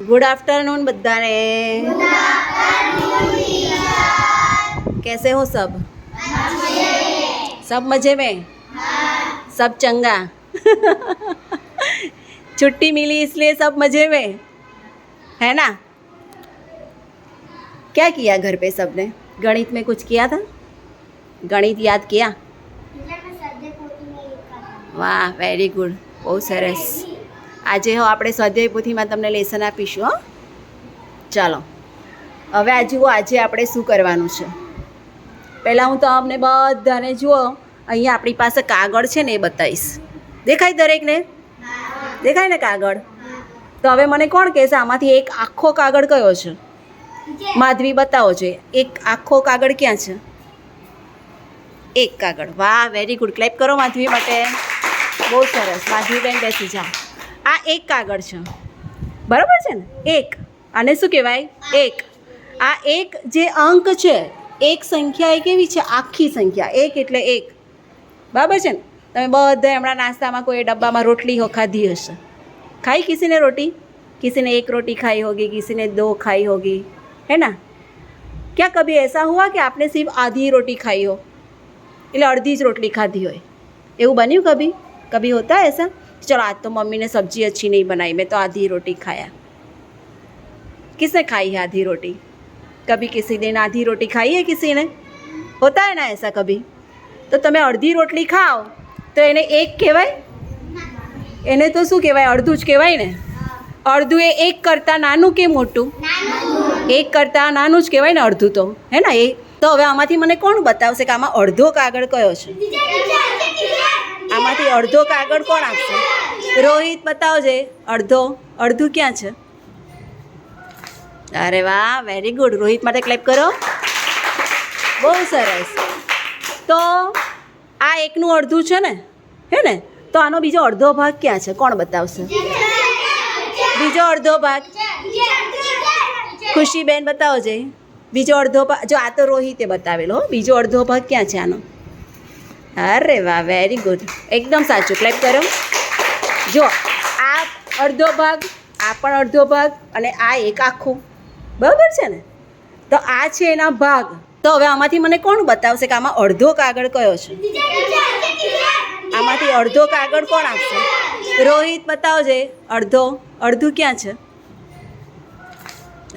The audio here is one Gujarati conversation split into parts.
गुड आफ्टरनून बधाने कैसे हो सब? सब मज़े में? हाँ। सब चंगा। छुट्टी मिली इसलिए सब मज़े में। है ना? क्या किया घर पे सबने गणित में कुछ किया था? गणित याद किया? वाह वेरी गुड बहुत सरस। આજે હો આપણે સ્વાધ્યાય પોથીમાં તમને લેસન આપીશું, હો. ચાલો. હવે આ જુઓ, આજે આપણે શું કરવાનું છે. પહેલાં હું તમને બધાને જુઓ, અહીંયા આપણી પાસે કાગળ છે ને એ બતાવીશ. દેખાય દરેકને? દેખાય ને કાગળ? તો હવે મને કોણ કહેશે, આમાંથી એક આખો કાગળ કયો છે? માધવી, બતાવો છે એક આખો કાગળ ક્યાં છે? એક કાગળ. વાહ વેરી ગુડ ક્લેપ કરો માધવી માટે. બહુ સરસ. માધવીબેન બેસી જાઓ. આ એક કાગળ છે બરાબર છે ને એક આને શું કહેવાય એક આ એક જે અંક છે એક સંખ્યા એ કેવી છે આખી સંખ્યા એક એટલે એક બરાબર છે ને તમે બધા હમણાં નાસ્તામાં કોઈ ડબ્બામાં રોટલી હો ખાધી હશે ખાઈ કિસીને રોટી किसी ने एक रोटी खाई होगी किसी ने दो खाई होगी है ना क्या कभी ऐसा हुआ कि आपने सिर्फ आधी रोटी खाई हो એટલે અડધી જ રોટલી ખાધી હોય એવું બન્યું કભી કભી હોતા है ऐसा चलो आज तो मम्मी ने सब्जी अच्छी नहीं बनाई मैं तो आधी रोटी खाया किसने खाई है आधी रोटी कभी किसी दिन आधी रोटी खाई है किसी ने होता है ना ऐसा कभी તો તમે અડધી રોટલી ખાઓ તો એને એક કહેવાય એને તો શું કહેવાય અડધું જ કહેવાય ને અડધું એ એક કરતાં નાનું કે મોટું એક કરતાં નાનું જ કહેવાય ને અડધું તો હે ને એ તો હવે આમાંથી મને કોણ બતાવશે કે આમાં અડધો કાગળ કયો છે આમાંથી અડધો કાગળ કોણ આપશે? રોહિત બતાવજે અડધો. અડધું ક્યાં છે? અરે વાહ વેરી ગુડ રોહિત માટે ક્લેપ કરો. બહુ સરસ. તો આ એકનું અડધું છે ને? હે ને? તો આનો બીજો અડધો ભાગ ક્યાં છે? કોણ બતાવશે? બીજો અડધો ભાગ. ખુશીબેન બતાવજે બીજો અડધો ભાગ જો આ તો રોહિતે બતાવેલો હો. બીજો અડધો ભાગ ક્યાં છે આનો? અરે વાહ વેરી ગુડ એકદમ સાચું. ક્લેપ કરો. જો, આ અડધો ભાગ, આ પણ અડધો ભાગ અને આ એક આખું. બરાબર છે ને? તો આ છે એના ભાગ. તો હવે આમાંથી મને કોણ બતાવશે કે આમાં અડધો કાગળ કયો છે? આમાંથી અડધો કાગળ કોણ આપશે? રોહિત, બતાવજે. અડધો. અડધું ક્યાં છે?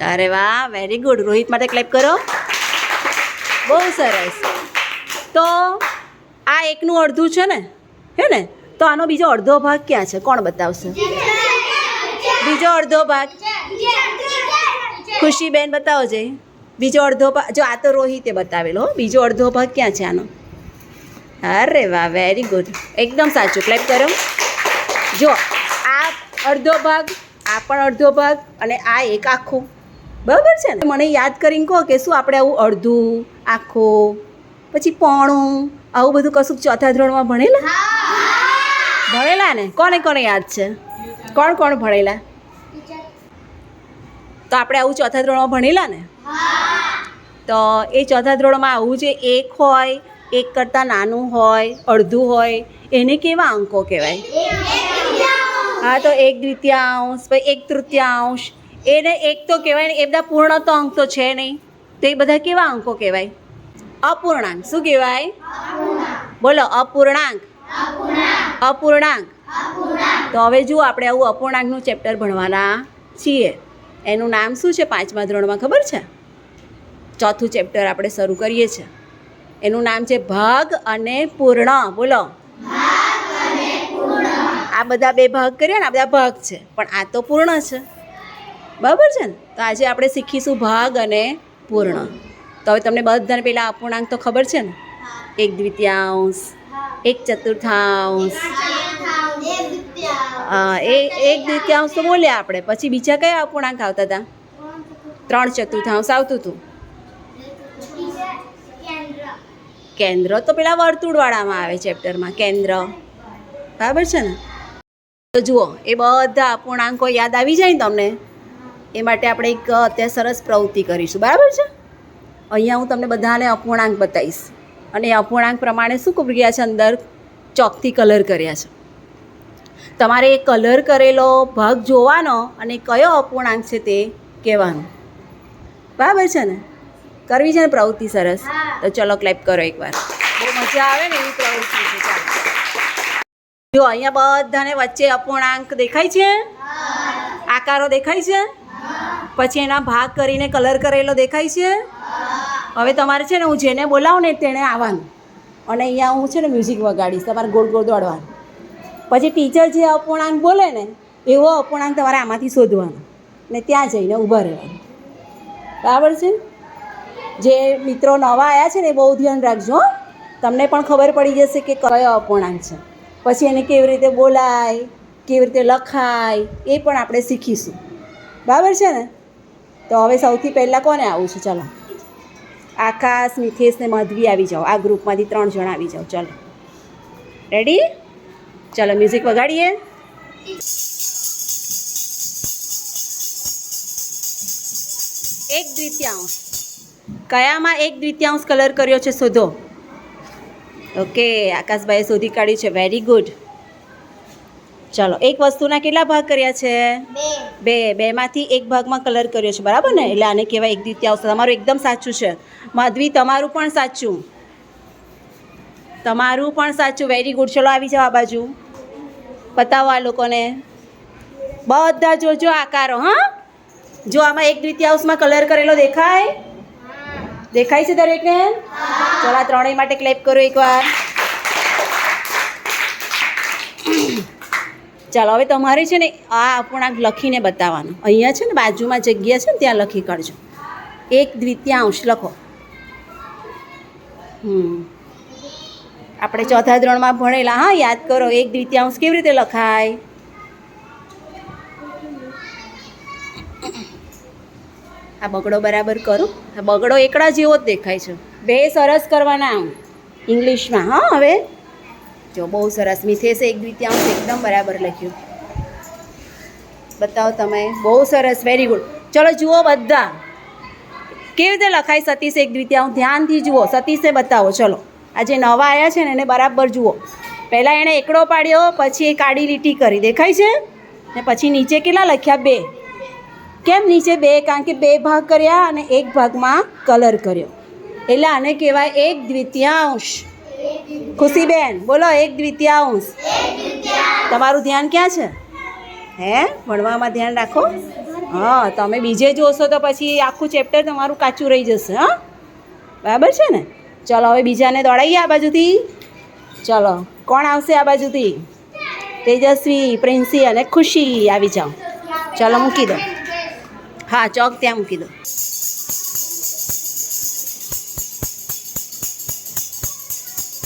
અરે વાહ વેરી ગુડ રોહિત માટે ક્લેપ કરો. બહુ સરસ. તો આ એકનું અડધું છે ને? હે ને? તો આનો બીજો અડધો ભાગ ક્યાં છે? કોણ બતાવશે? બીજો અડધો ભાગ. ખુશીબેન બતાવજે. બીજો અડધો ભાગ, જો આ તો રોહિતે બતાવેલો. બીજો અડધો ભાગ ક્યાં છે આનો? અરે વાહ વેરી ગુડ એકદમ સાચું. ક્લેપ કરો. જો, આ અડધો ભાગ, આ પણ અડધો ભાગ અને આ એક આખું. બરાબર છે ને? મને યાદ કરીને કહો કે શું આપણે આવું અડધું, આખું પછી પોણું, આવું બધું કશું ચોથા ધોરણમાં ભણેલા? ભણેલા ને? કોને કોને યાદ છે? કોણ કોણ ભણેલા? તો આપણે આવું ચોથા ધોરણમાં ભણેલા ને? તો એ ચોથા ધોરણમાં આવું જે એક હોય, એક કરતાં નાનું હોય, અડધું હોય, એને કેવા અંકો કહેવાય? હા, તો એક દ્વિતીયાંશ, પછી એક તૃતીયાંશ. એને એક તો કહેવાય ને એ બધા પૂર્ણ તો અંક તો છે નહીં. તો એ બધા કેવા અંકો કહેવાય? અપૂર્ણાંક. શું કહેવાય? બોલો, અપૂર્ણાંક. અપૂર્ણાંક. તો હવે જુઓ, આપણે આવું અપૂર્ણાંકનું ચેપ્ટર ભણવાના છીએ. એનું નામ શું છે? પાંચમા ધોરણમાં ખબર છે? ચોથું ચેપ્ટર આપણે શરૂ કરીએ છીએ એનું નામ છે ભાગ અને પૂર્ણ. બોલો. આ બધા બે ભાગ કર્યા ને, આ બધા ભાગ છે. પણ આ તો પૂર્ણ છે. બરાબર છે ને? તો આજે આપણે શીખીશું ભાગ અને પૂર્ણ. તો હવે તમને બધાને પહેલાં અપૂર્ણાંક તો ખબર છે ને? એક દ્વિતીયાંશ એક ચતુર્થાંશ. એ એક દ્વિતીયાંશ તો બોલ્યા આપણે. પછી બીજા કયા અપૂર્ણાંક આવતા હતા? ત્રણ ચતુર્થાંશ આવતું હતું. કેન્દ્ર. તો પેલા વર્તુળવાળામાં આવે ચેપ્ટરમાં કેન્દ્ર. બરાબર છે ને? તો જુઓ એ બધા અપૂર્ણાંકો યાદ આવી જાય ને તમને? એ માટે આપણે એક અત્યારે સરસ પ્રવૃત્તિ કરીશું. બરાબર છે? અહીંયા હું તમને બધાને અપૂર્ણાંક બતાવીશ. અને એ અપૂર્ણાંક પ્રમાણે શું કર્યા છે? અંદર ચોકથી કલર કર્યા છે. તમારે એ કલર કરેલો ભાગ જોવાનો અને કયો અપૂર્ણાંક છે તે કહેવાનો. બરાબર છે ને? કરવી છે ને પ્રવૃત્તિ સરસ? તો ચલો ક્લેપ કરો એકવાર. બહુ મજા આવે ને એવી પ્રવૃત્તિ છે ચાલો. જો અહીંયા બધાને વચ્ચે અપૂર્ણાંક દેખાય છે? આકારો દેખાય છે? પછી એના ભાગ કરીને કલર કરેલો દેખાય છે? હવે તમારે છે ને, હું જેને બોલાવું ને તેણે આવવાનું. અને અહીંયા હું છે ને મ્યુઝિક વગાડીશ, તમારે ગોળ ગોળ દોડવાનું. પછી ટીચર જે અપૂર્ણાંક બોલે ને, એવો અપૂર્ણાંક તમારે આમાંથી શોધવાનો. ને ત્યાં જઈને ઊભા રહેવાનું. બરાબર છે? જે મિત્રો નવા આવ્યા છે ને, એ બહુ ધ્યાન રાખજો. તમને પણ ખબર પડી જશે કે કયો અપૂર્ણાંક છે. પછી એને કેવી રીતે બોલાય, કેવી રીતે લખાય, એ પણ આપણે શીખીશું. બરાબર છે ને? તો હવે સૌથી પહેલાં કોને આવું છે? ચલો. આકાશ, મિથેશ ને માધવી આવી જાઓ. આ ગ્રુપમાંથી ત્રણ જણ આવી જાઓ. ચલો. રેડી ચલો મ્યુઝિક વગાડીએ. એક દ્વિતીયાંશ. કયામાં એક દ્વિતીયાંશ કલર કર્યો છે? શોધો. ઓકે આકાશભાઈએ શોધી કાઢ્યું છે. વેરી ગુડ ચલો એક વસ્તુના કેટલા ભાગ કર્યા છે? બે. બેમાંથી એક ભાગમાં કલર કર્યો છે બરાબર ને? એટલે આને કહેવાય એક દ્વિતીયાંશ તમારું એકદમ સાચું છે. માધવી તમારું પણ સાચું. તમારું પણ સાચું. વેરી ગુડ ચલો આવી જાઓ આ બાજુ. બતાવો આ લોકોને. બધા જોજો આકારો હા? જો આમાં એક દ્વિતીયાંશમાં કલર કરેલો દેખાય? દેખાય છે દરેકને? ચલો આ ત્રણેય માટે ક્લેપ કરો એકવાર. ચાલો, હવે તમારે છે ને આ અપૂર્ણાંક લખીને બતાવવાનો. અહીંયા છે ને બાજુમાં જગ્યા છે ને, ત્યાં લખી કાઢજો. એક દ્વિતીયાંશ લખો. હમ. આપણે ચોથા ધોરણમાં ભણેલા. હા, યાદ કરો, એક દ્વિતીયાંશ કેવી રીતે લખાય? આ બગડો બરાબર કરું. આ બગડો એકડા જેવો જ દેખાય છે. બે સરસ કરવાના આમ. ઇંગ્લિશમાં હા, હવે જો બહુ સરસ મિથેશે એક દ્વિતીયાંશ એકદમ બરાબર લખ્યું. બતાવો તમે. બહુ સરસ વેરી ગુડ ચલો જુઓ બધા. કેવી રીતે લખાય સતીશ એક દ્વિતીયાંશ? ધ્યાનથી જુઓ. સતીશે બતાવો. ચલો. આ જે નવા આવ્યા છે ને, એને બરાબર જુઓ. પહેલાં એણે એકડો પાડ્યો, પછી એ કાળી લીટી કરી. દેખાય છે? ને પછી નીચે કેટલા લખ્યા? બે. કેમ નીચે બે? કારણ કે બે ભાગ કર્યા અને એક ભાગમાં કલર કર્યો. એટલે આને કહેવાય એક દ્વિતીયાંશ. ખુશીબેન, બોલો, એક દ્વિતીયાંશ તમારું ધ્યાન ક્યાં છે? હે? ભણવામાં ધ્યાન રાખો. હા, તમે બીજે જોશો તો પછી આખું ચેપ્ટર તમારું કાચું રહી જશે, હા? બરાબર છે ને? ચલો, હવે બીજાને દોડાઈએ આ બાજુથી. ચલો, કોણ આવશે આ બાજુથી? તેજસ્વી પ્રિન્સી અને ખુશી. આવી જાઓ. ચલો, મૂકી દો. હા, ચોક ત્યાં મૂકી દો.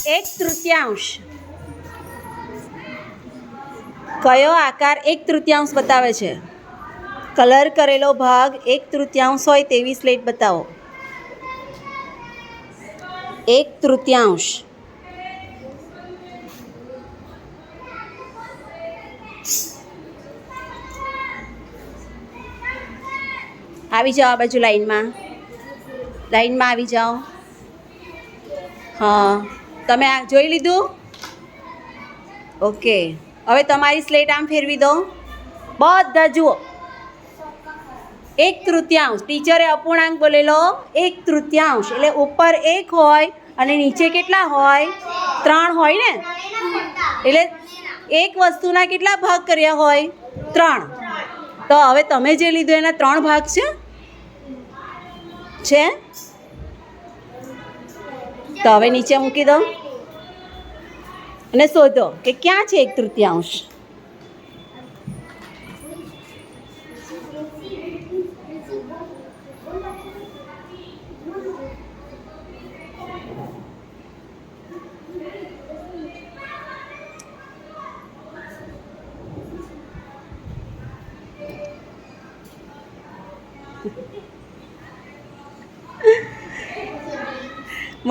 એક તૃતીયાંશ. કયો આકાર એક તૃતીયાંશ બતાવે છે? કલર કરેલો ભાગ એક તૃતીયાંશ હોય તેવી સ્લેટ બતાવો. એક તૃતીયાંશ. આવી જાઓ આ બાજુ લાઈનમાં. લાઈનમાં આવી જાઓ. હા. તમે આ જોઈ લીધું? ઓકે હવે તમારી સ્લેટ આમ ફેરવી દો. બધા જુઓ. એક તૃતીયાંશ. ટીચરે અપૂર્ણાંક બોલેલો. એક તૃતીયાંશ. એટલે ઉપર એક હોય અને નીચે કેટલા હોય? ત્રણ હોય ને? એટલે એક વસ્તુના કેટલા ભાગ કર્યા હોય? ત્રણ. તો હવે તમે જે લીધું એના ત્રણ ભાગ છે? છે? તો હવે નીચે મૂકી દો અને શોધો કે ક્યાં છે એક તૃતીયાંશ?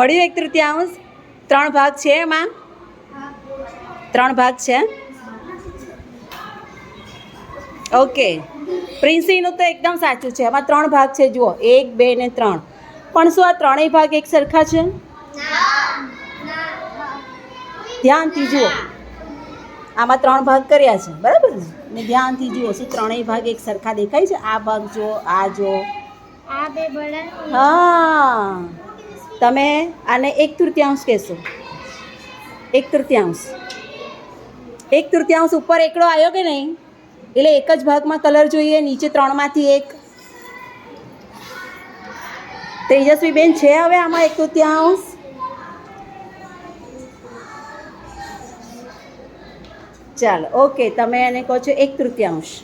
મળ્યું એક તૃતીયાંશ ત્રણ ભાગ છે એમાં? ત્રણ ભાગ છે? ઓકે. પ્રિન્સીનું તો એકદમ સાચું છે. એમાં ત્રણ ભાગ છે. જુઓ. એક બે ને ત્રણ. પણ શું આ ત્રણેય ભાગ એક સરખા છે? ધ્યાનથી જુઓ. આમાં ત્રણ ભાગ કર્યા છે. બરાબર ને? ને ધ્યાનથી જુઓ. શું ત્રણેય ભાગ એક સરખા દેખાય છે? આ ભાગ જુઓ આ જુઓ. આ બે હા. તમે આને એક તૃતીયાંશ કહેશો. એક તૃતીયાંશ. એક તૃતીયાંશ ઉપર એકડો આવ્યો કે નહીં? એટલે એક જ ભાગમાં કલર જોઈએ, નીચે ત્રણમાંથી એક. તેજસ્વી બેન, છે હવે આમાં એક તૃતીયાંશ? ચાલો, ઓકે, તમે એને કહો છો એક તૃતીયાંશ.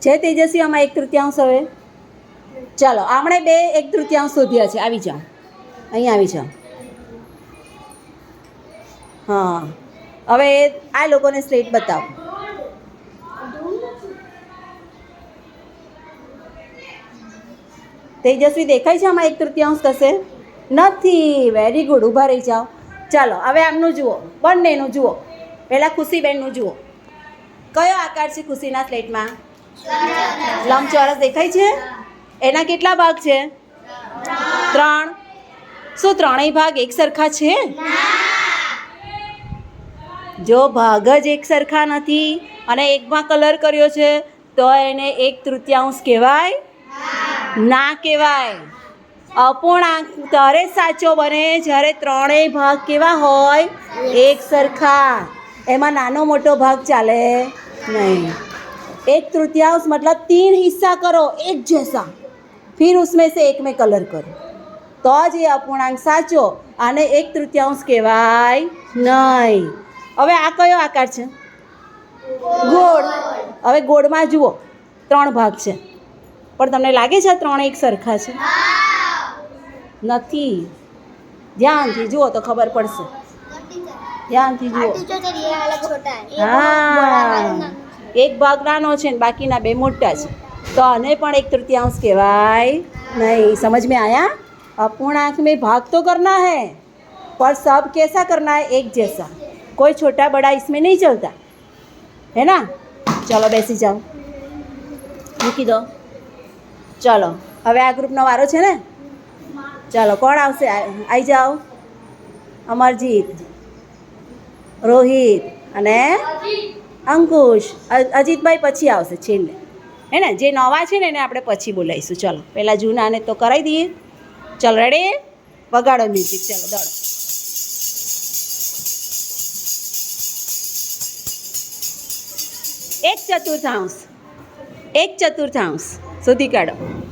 છે તેજસ્વી આમાં એક તૃતીયાંશ હવે? ચાલો, આપણે બે એક તૃતીયાંશ શોધ્યા છે. આવી જાઓ. અહીં આવી જાઓ. હા. હવે આ લોકોને સ્લેટ બતાવો. તેજસ્વી દેખાય છે આમાં એક તૃતીયાંશ થશે નથી. વેરી ગુડ ઊભા રહી જાઓ. ચાલો, હવે આમનું જુઓ. બંનેનું જુઓ. પહેલાં ખુશીબેનનું જુઓ. કયો આકાર છે ખુશીના સ્લેટમાં લંબચોરસ દેખાય છે? એના કેટલા ભાગ છે? ત્રણ. શું ત્રણેય ભાગ એક સરખા છે? જો ભાગ જ એક સરખા નથી અને એકમાં કલર કર્યો છે, તો એને એક તૃતીયાંશ કહેવાય? ના કહેવાય. અપૂર્ણાંક ત્યારે સાચો બને, જ્યારે ત્રણેય ભાગ કેવા હોય? એક સરખા એમાં નાનો મોટો ભાગ ચાલે નહીં. એક તૃતીયાંશ મતલબ તીન હિસ્સા કરો, એક જૈસા. फिर उसमें से एक में कलर करो તો જ એ અપૂર્ણાંક સાચો આને એક તૃતીયાંશ કહેવાય નહીં હવે આ કયો આકાર છે ગોળ હવે ગોળમાં જુઓ ત્રણ ભાગ છે પણ તમને લાગે છે આ ત્રણ એક સરખા છે નથી ધ્યાનથી જુઓ તો ખબર પડશે ધ્યાનથી જુઓ छोटा ये वाला छोटा है હા એક ભાગ નાનો છે ને બાકીના બે મોટા છે તો આને પણ એક तृतीयांश કહેવાય नहीं समझ में आया अपूर्णांक में भाग तो करना है पर सब कैसा करना है एक जैसा कोई छोटा बड़ा इसमें नहीं चलता है ना चलो બેસી જાઓ મૂકી દો ચલો હવે આ ગ્રુપનો વારો છે ને ચાલો કોણ આવશે આ- આવી જાઓ અમરજીત રોહિત અને અંકુશ અ- અજીતભાઈ પછી આવશે છેલ્લે હે ને? જે નવા છે ને, એને આપણે પછી બોલાવીશું. ચલો, પહેલાં જૂનાને તો કરાવી દઈએ. ચલો રેડે વગાડો મ્યુઝિક ચલો, દોડો. એક ચતુર્થાંશ. એક ચતુર્થાંશ. શોધી કાઢો.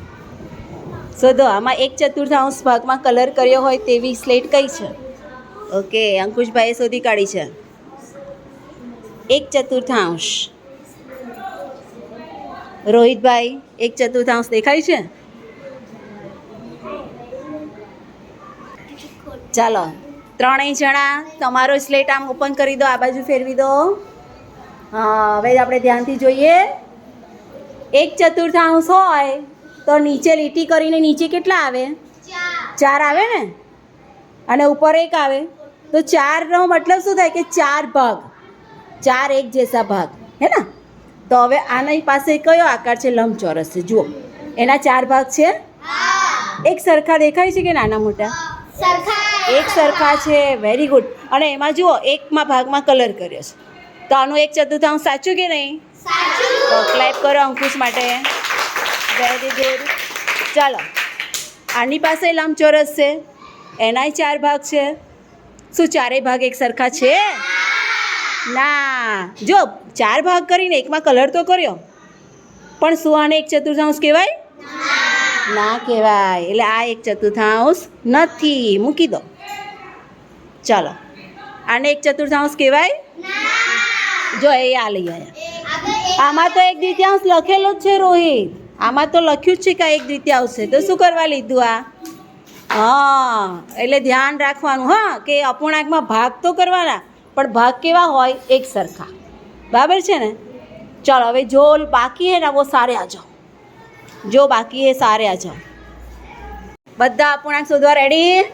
શોધો, આમાં એક ચતુર્થાંશ ભાગમાં કલર કર્યો હોય તેવી સ્લેટ કઈ છે? ઓકે અંકુશભાઈએ શોધી કાઢી છે. એક ચતુર્થાંશ. રોહિતભાઈ, એક ચતુર્થાંશ દેખાય છે? ચાલો, ત્રણેય જણા તમારો સ્લેટ આમ ઓપન કરી દો, આ બાજુ ફેરવી દો. હા હવે આપણે ધ્યાનથી જોઈએ. એક ચતુર્થાંશ હોય તો નીચે લીટી કરીને નીચે કેટલા આવે? ચાર આવે ને? અને ઉપર એક આવે. તો ચારનો મતલબ શું થાય કે ચાર ભાગ? ચાર એક જેસા ભાગ. હે ને? તો હવે આની પાસે કયો આકાર છે? લંબચોરસ છે. જુઓ. એના ચાર ભાગ છે. એક સરખા દેખાય છે કે નાના મોટા? એક સરખા છે. વેરી ગુડ અને એમાં જુઓ એકમાં ભાગમાં કલર કર્યો છે. તો આનું એક ચતુર્થાંશ સાચું કે નહીં? તો ક્લેપ કરો અંકુશ માટે. વેરી ગુડ ચાલો. આની પાસે લંબચોરસ છે. એનાય ચાર ભાગ છે. શું ચારેય ભાગ એક સરખા છે? ના. જો, ચાર ભાગ કરીને એકમાં કલર તો કર્યો. પણ શું આને એક ચતુર્થાંશ કહેવાય? ના કહેવાય. એટલે આ એક ચતુર્થાંશ નથી. મૂકી દો. ચાલો. આને એક ચતુર્થાંશ કહેવાય? જો, એ આ લઈ આવ્યા આમાં તો એક દ્વિતીયાંશ લખેલો જ છે રોહિત. આમાં તો લખ્યું જ છે કે એક દ્વિતીયાંશ છે. તો શું કરવા લીધું આ? હા, એટલે ધ્યાન રાખવાનું. હા, કે અપૂર્ણાંકમાં ભાગ તો કરવાના. પણ ભાગ કેવા હોય એક સરખા. બરાબર છે ને? ચાલો, હવે જો બાકી હે ને વો સારે આ જાઓ. જો બાકી હે, સારે આ જાઓ. બધા અપૂર્ણાંક શોધવા રેડી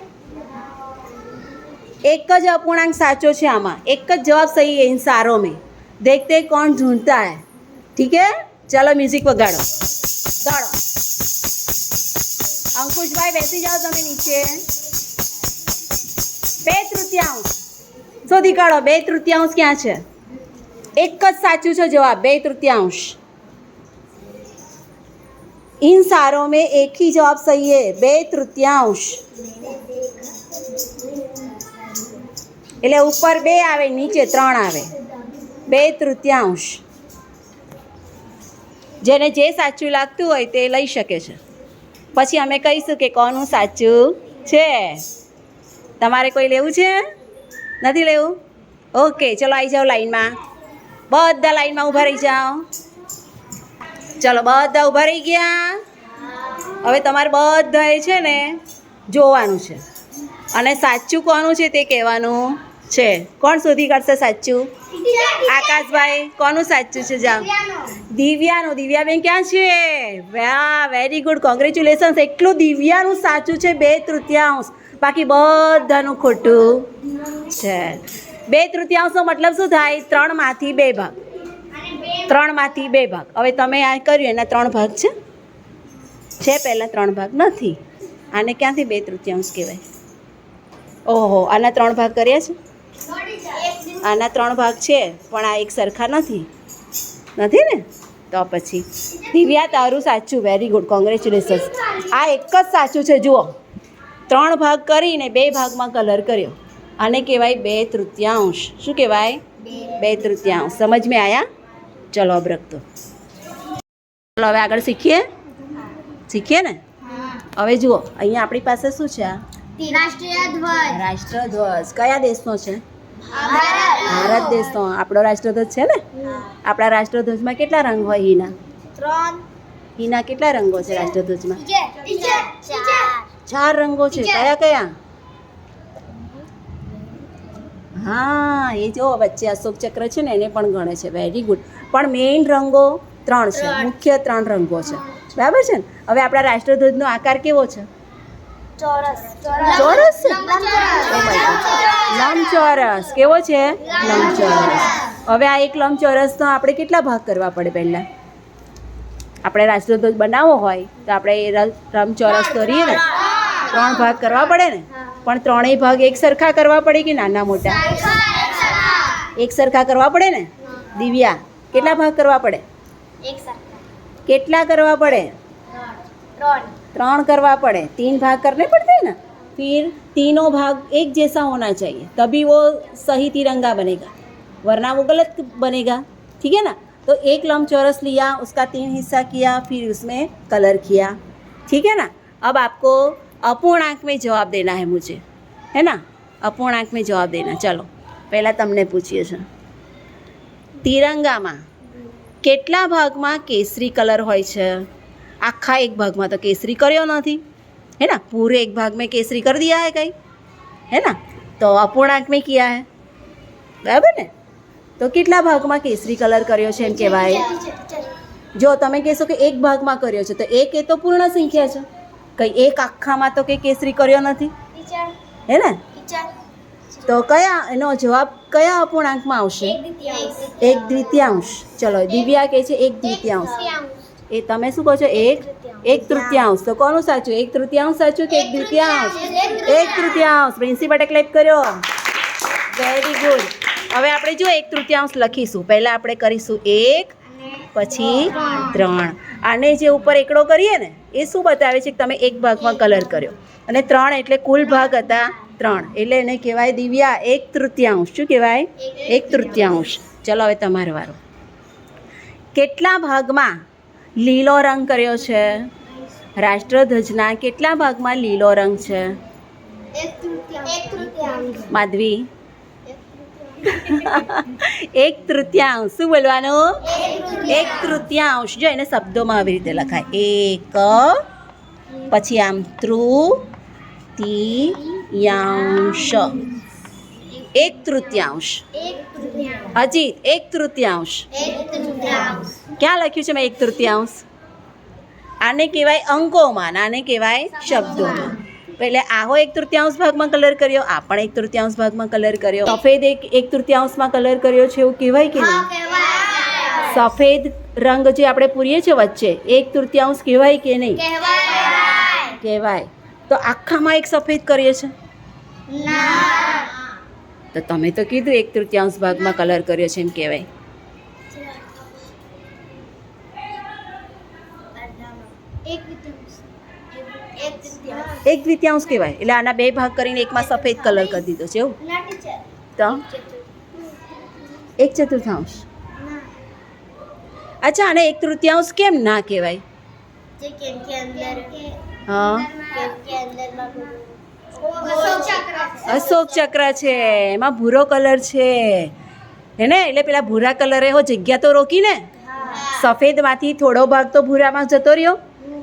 એક જ અપૂર્ણાંક સાચો છે આમાં. એક જ જવાબ સહી હે, સારો મેં. દેખતે કોણ ઢૂંઢતા હે. ઠીક હે? ચાલો મ્યુઝિક વગાડો. ગાળો. અંકુશભાઈ, બેસી જાઓ તમે નીચે. બે તૃતીયાંશ. શોધી કાઢો બે તૃતીયાંશ ક્યાં છે એક જ સાચું છે જવાબ બે તૃતીયાંશ इन सारों में एक ही जवाब सही है બે તૃતીયાંશ એટલે ઉપર બે આવે નીચે ત્રણ આવે બે તૃતીયાંશ જેને જે સાચું લાગતું હોય તે લઈ શકે છે પછી અમે કહીશું કે કોનું સાચું છે તમારે કોઈ લેવું છે નથી લેવું? ઓકે ચલો આવી જાઓ લાઈનમાં. બધા લાઈનમાં ઊભા રહી જાઓ. ચલો બધા ઊભા રહી ગયા. હવે તમારે બધાએ છે ને જોવાનું છે. અને સાચું કોનું છે તે કહેવાનું? છે? કોણ શોધી કાઢશે સાચું? આકાશભાઈ, કોનું સાચું છે જામ દિવ્યાનું. દિવ્યાબેન ક્યાં છે? વાહ વેરી ગુડ કોંગ્રેચ્યુલેશન્સ એટલું દિવ્યાનું સાચું છે બે તૃતીયાંશ. બાકી બધાનું ખોટું છે. બે તૃતીયાંશનો મતલબ શું થાય? ત્રણમાંથી બે ભાગ. ત્રણમાંથી બે ભાગ. હવે તમે આ કર્યું, એના ત્રણ ભાગ છે? છે પહેલાં ત્રણ ભાગ નથી. આને ક્યાંથી બે તૃતીયાંશ કહેવાય? ઓહો, આના ત્રણ ભાગ કર્યા છે? આના ત્રણ ભાગ છે પણ આ એક સરખા નથી. નથી ને? તો પછી. દિવ્યા તારું સાચું. વેરી ગુડ કોંગ્રેચ્યુલેશન્સ આ એક જ સાચું છે જુઓ. ત્રણ ભાગ કરીને બે ભાગમાં કલર કર્યો. આને કહેવાય બે તૃતીયાંશ. શું કહેવાય? બે તૃતીયાંશ. સમજ મેં આયા? ચલો અબ રખતો ચલો હવે આગળ શીખીએ? શીખીએ ને? હવે જુઓ અહીંયા આપણી પાસે શું છે? આ રાષ્ટ્રીય ધ્વજ. રાષ્ટ્રધ્વજ કયા દેશનો છે? ભારત દેશ દેશનો આપણો રાષ્ટ્રધ્વજ છે ને? આપણા રાષ્ટ્રધ્વજમાં કેટલા રંગ હોય હીના? ત્રણ. હીના કેટલા રંગો છે રાષ્ટ્રધ્વજમાં? ચાર રંગો છે. કયા કયા? હા એ જો વચ્ચે અશોક ચક્ર છે ને એને પણ ગણે છે. વેરી ગુડ પણ મેઇન રંગો ત્રણ છે. મુખ્ય ત્રણ રંગો છે. બરાબર છે ને? હવે આપણા રાષ્ટ્રધ્વજનો આકાર કેવો છે? ચોરસ? Oh. લંબચોરસ. કેવો છે? લંબચોરસ. હવે આ એક લંબચોરસનો આપણે કેટલા ભાગ કરવા પડે પહેલાં? આપણે રાષ્ટ્રધ્વજ બનાવવો હોય તો આપણે એ લંબચોરસ દોરીએ ને. ત્રણ ભાગ કરવા પડે ને? પણ ત્રણેય ભાગ એક સરખા કરવા પડે કે નાના મોટા? એક સરખા. કરવા પડે ને? દિવ્યા. કેટલા ભાગ કરવા પડે? કેટલા કરવા પડે? ત્રણ. ત્રણ करवा पड़े तीन भाग करने पड़ते हैं ना फिर तीनों भाग एक जैसा होना चाहिए तभी वो सही तिरंगा बनेगा वरना वो गलत बनेगा ठीक है ना तो एक लंबचौरस लिया उसका तीन हिस्सा किया फिर उसमें कलर किया ठीक है ना अब आपको अपूर्णांक में जवाब देना है मुझे है ना अपूर्णांक में जवाब देना चलो પહેલાં તમને પૂછીએ છે તિરંગામાં કેટલા ભાગમાં કેસરી કલર હોય છે આખા એક ભાગમાં તો કેસરી કર્યો નથી है ना पूरे एक भाग में केसरी कर दिया है कहीं है ना तो अपूर्णांक में किया है બરાબર ને તો કેટલા ભાગમાં કેસરી કલર કર્યો છે એમ કહેવાય જો તમે કહેશો કે એક ભાગમાં કર્યો છે તો એક એ તો પૂર્ણ સંખ્યા છે કંઈ એક આખામાં તો કંઈ કેસરી કર્યો નથી હે ને તો કયા એનો જવાબ કયા અપૂર્ણાંકમાં આવશે એક દ્વિતીયાંશ ચલો દિવ્યા કહે છે એક દ્વિતીયાંશ એ તમે શું કહો છો? એક? એક તૃતીયાંશ. તો કોનું સાચું? એક તૃતીયાંશ સાચું કે એક દ્વિતીયાંશ એક તૃતીયાંશ. પ્રિન્સિપલે ક્લેપ કર્યો. વેરી ગુડ હવે આપણે જો એક તૃતીયાંશ લખીશું. પહેલાં આપણે કરીશું એક પછી ત્રણ. આને જે ઉપર એકડો કરીએ ને એ શું બતાવે છે કે તમે એક ભાગમાં કલર કર્યો? અને ત્રણ એટલે કુલ ભાગ હતા ત્રણ. એટલે એને કહેવાય દિવ્યા એક તૃતીયાંશ. શું કહેવાય? એક તૃતીયાંશ. ચલો હવે તમારો વારો. કેટલા ભાગમાં લીલો રંગ કર્યો છે. રાષ્ટ્રધ્વજના કેટલા ભાગમાં લીલો રંગ છે? માધવી. એક તૃતીયાંશ. શું બોલવાનું? એક તૃતીયાંશ. જો એને શબ્દોમાં આવી રીતે લખાય. એક પછી આમ તૃતીયાંશ. એક તૃતીયાંશ. હજી એક તૃતીયાંશ. ક્યાં લખ્યું છે મેં એક તૃતીયાંશ? આને કહેવાય અંકોમાં આને કહેવાય શબ્દોમાં. એટલે આહો એક તૃતીયાંશ ભાગમાં કલર કર્યો આ પણ એક તૃતીયાંશ ભાગમાં કલર કર્યો. સફેદ એક એક તૃતીયાંશમાં કલર કર્યો છે એવું કહેવાય કે નહીં? સફેદ રંગ જે આપણે પૂરીએ છીએ વચ્ચે એક તૃતીયાંશ કહેવાય કે નહીં? કહેવાય. તો આખામાં એક સફેદ કરીએ છે? તો તમે તો કીધું એક તૃતીયાંશ ભાગમાં કલર કર્યો છે એમ કહેવાય એક તૃતીયાંશ એક તૃતીયાંશ એક દ્વિતીયાંશ કહેવાય. એટલે આના બે ભાગ કરીને એકમાં સફેદ કલર કરી દીધો છે એવું? તો એક ચતુર્થાંશ? અચ્છા અને એક તૃતીયાંશ કેમ ના કહેવાય? અશોક ચક્ર છે એમાં ભૂરો કલર છે. હે ને? એટલે પેલા ભૂરા કલરે હો જગ્યા તો રોકી ને સફેદમાંથી થોડો ભાગ તો ભૂરામાં જતો રહ્યો.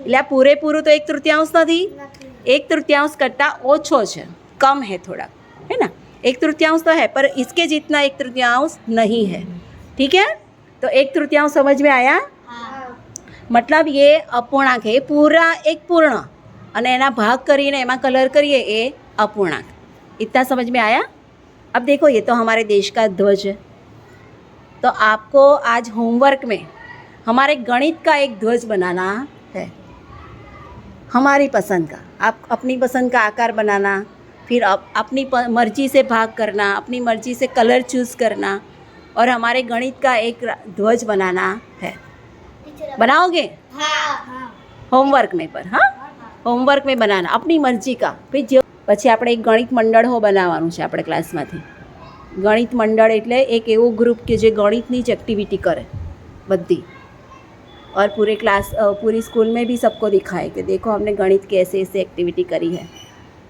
એટલે આ પૂરેપૂરું તો એક તૃતીયાંશ નથી? एक तृतीयांश करता ओछो છે कम है थोड़ा है ना एक तृतीयांश तो है पर इसके जितना एक तृतीयांश नहीं है ठीक है तो एक तृतीयांश समझ में आया मतलब ये अपूर्णांक है ये पूरा एक पूर्ण અને એના ભાગ કરીને એમાં કલર કરીએ એ अपूर्णांक इतना समझ में आया अब देखो ये तो हमारे देश का ध्वज है तो आपको आज होमवर्क में हमारे गणित का एक ध्वज बनाना है हमारी पसंद का आप अपनी पसंद का आकार बनाना फिर अप, अपनी प- मर्जी से भाग करना अपनी मर्जी से कलर चूज़ करना और हमारे गणित का एक रा- ध्वज बनाना है बनाओगे हाँ हाँ होमवर्क में पर હા હોમવર્ક મેં બનાના આપણી મરજી કા પછી જે પછી આપણે એક ગણિત મંડળ હો બનાવવાનું છે આપણે ક્લાસમાંથી ગણિત મંડળ એટલે એક એવું ગ્રુપ કે જે ગણિતની જ એક્ટિવિટી કરે બધી और पूरे क्लास अ, पूरी स्कूल में भी सबको दिखाए कि देखो हमने गणित की ऐसे ऐसे एक्टिविटी करी है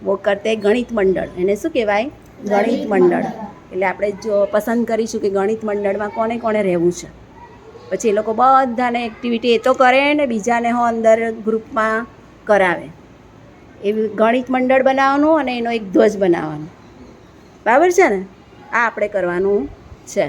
वो करते हैं ગણિત મંડળ એને શું કહેવાય ગણિત મંડળ એટલે આપણે જો પસંદ કરીશું કે ગણિત મંડળમાં કોને કોને રહેવું છે પછી એ લોકો બધાને એક્ટિવિટી એ તો કરે ને બીજાને હો અંદર ગ્રુપમાં કરાવે એવી ગણિત મંડળ બનાવવાનું અને એનો એક ધ્વજ બનાવવાનો બરાબર છે ને આ આપણે કરવાનું છે